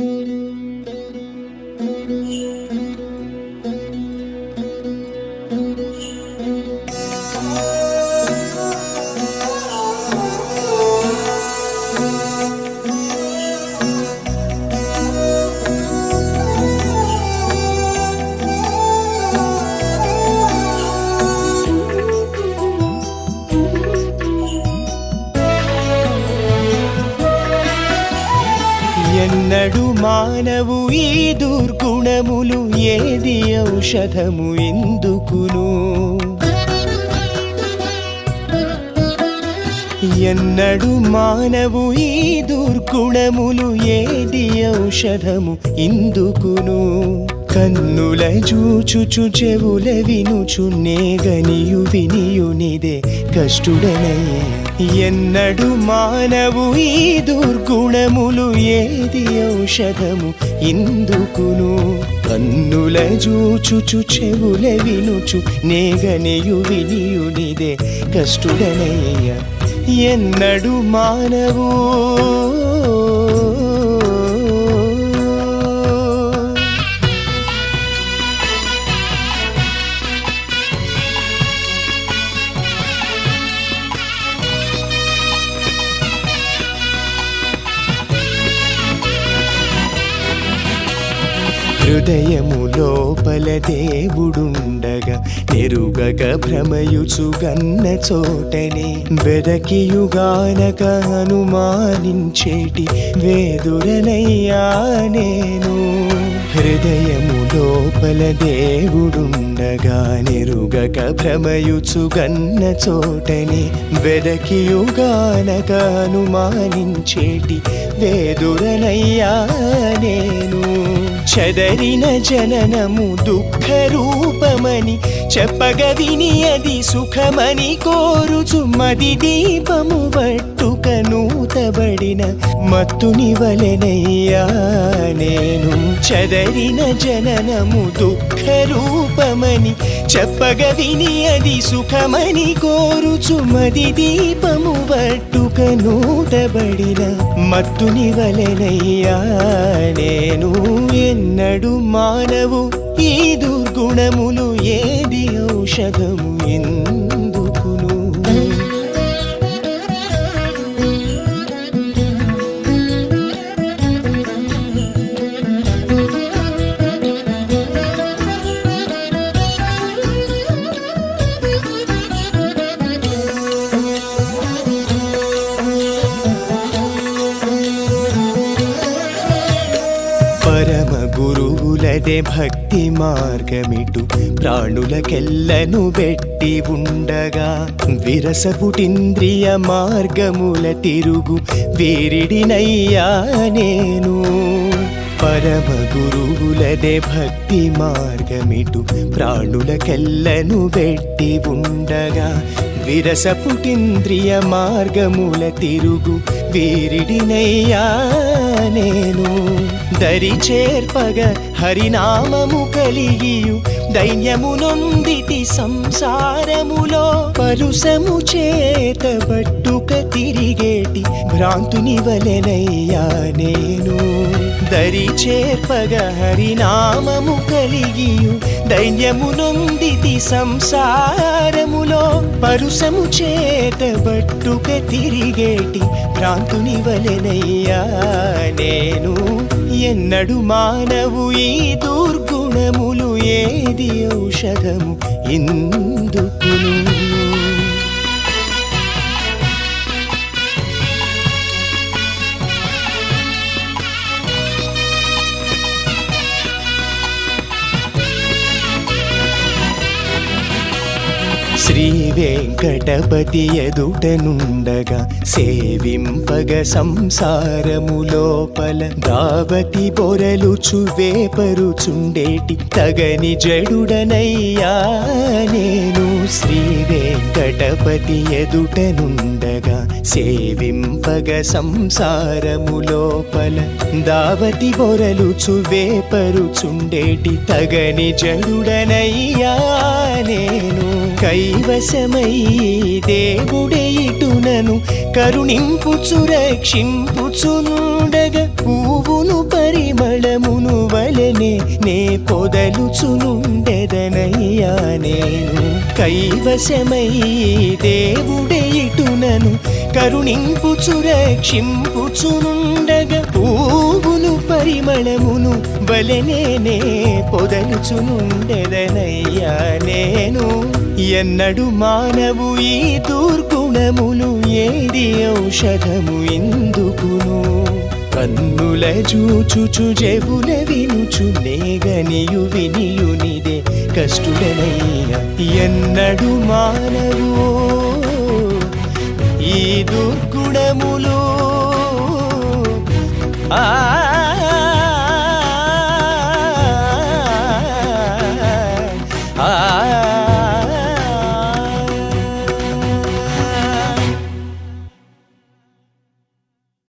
ఎన్నడు మానవు ఈ దుర్గుణములు ఏది ఔషధము ఎందుకును? ఎన్నడు మానవు ఈ దుర్గుణములు ఏది ఔషధము ఇందుకును కన్నుల చూచుచు చెవుల వినుచు నేగనియు వినియునిదే కష్టుడనయ్యే. ఎన్నడు మానవు ఈ దుర్గుణములు ఏది ఔషధము ఇందుకును? కన్నుల చూచుచు చెవుల వినుచు నేగనియు వినియునిదే కష్టుడనయ్య. ఎన్నడు మానవు హృదయము లోపల దేవుడుండగా నెరుగక భ్రమయుచు గన్న చోటనే. వెదకియుగానక అనుమానించేటి వేదురనయ్యా నేను. హృదయము లోపల దేవుడుండగా నెరుగక భ్రమయుచు గన్న చోటనే. వెదకియుగానక అనుమానించేటి వేదురనయ్యా నేను. చెదరిన జననము దుఃఖ రూపమని చెప్పగ విని అది సుఖమని కోరుచు మది దీపము పట్టుక నూతబడిన మత్తుని వలెనయ్యా. నేను చెదరిన జననము దుఃఖ రూపమని చెప్పగ విని అది సుఖమని కోరుచు మది దీపము పట్టుక నూటబడిన మత్తుని వలెనయ్యా. నేను ఎన్నడు మానవు ఈ దుర్గుణములు ఏది ఔషధము? ఎందుకును పరమ గురువులదే భక్తి మార్గమిటు. ప్రాణులకెల్లను పెట్టి ఉండగా విరసపుటింద్రియ మార్గముల తిరుగు. వీరిడినయ్యా నేను. పరమ గురువులదే భక్తి మార్గమిటు. ప్రాణులకెల్లను పెట్టి ఉండగా విరసపుటింద్రియ మార్గముల తిరుగు వీరిడినయ్యా నేను. దరి చేర్పగ హరినామము కలిగియు దైన్యము సంసారములో పరుసము చేత బట్టుక తిరిగేటి భ్రాంతుని వలెనయ్యా నేను. దరి చేర్పగ హరినామము కలిగియు. దైన్యము నొందిటి సంసారములో పరుసము చేత బట్టుక తిరిగేటి భ్రాంతుని వలెనయ్యా నేను. ఎన్నడు మానవు ఈ దుర్గుణములు ఏది ఔషధము? ఇందుకును శ్రీ వెంకటపతి ఎదుటనుండగా సేవింపగ సంసారము లోపల దావతి పొరలు చువేపరుచుండేటి తగని జడుడనయ్యా నేను శ్రీ వెంకటపతి ఎదుటనుండగా సేవింపగ సంసారము లోపల దావతి పొరలు చువేపరుచుండేటి తగని జడుడనయ్యా నేను కైవశమై దేవుడే ఇటునను కరుణింపుచు రక్షింపుచుండగ పువ్వును పరిమళమును వలనే నే పొదలుచునుండెదనయ్యా నేను. కైవశమై దేవుడే ఇటునను కరుణింపుచు రక్షింపుచునుండగా పరిమళమును బలెనేనే పొదలుచునుండెదనయ్యా నేను. ఎన్నడు మానవు ఈ దుర్గుణములు ఏది ఔషధము ఎందుకును కన్నుల చూచుచు చెవుల వినుచు నేగనియు వినియునిదే కష్టుడనయ్యా. ఎన్నడు మానవు ఈ దుర్గుణములు? ఆ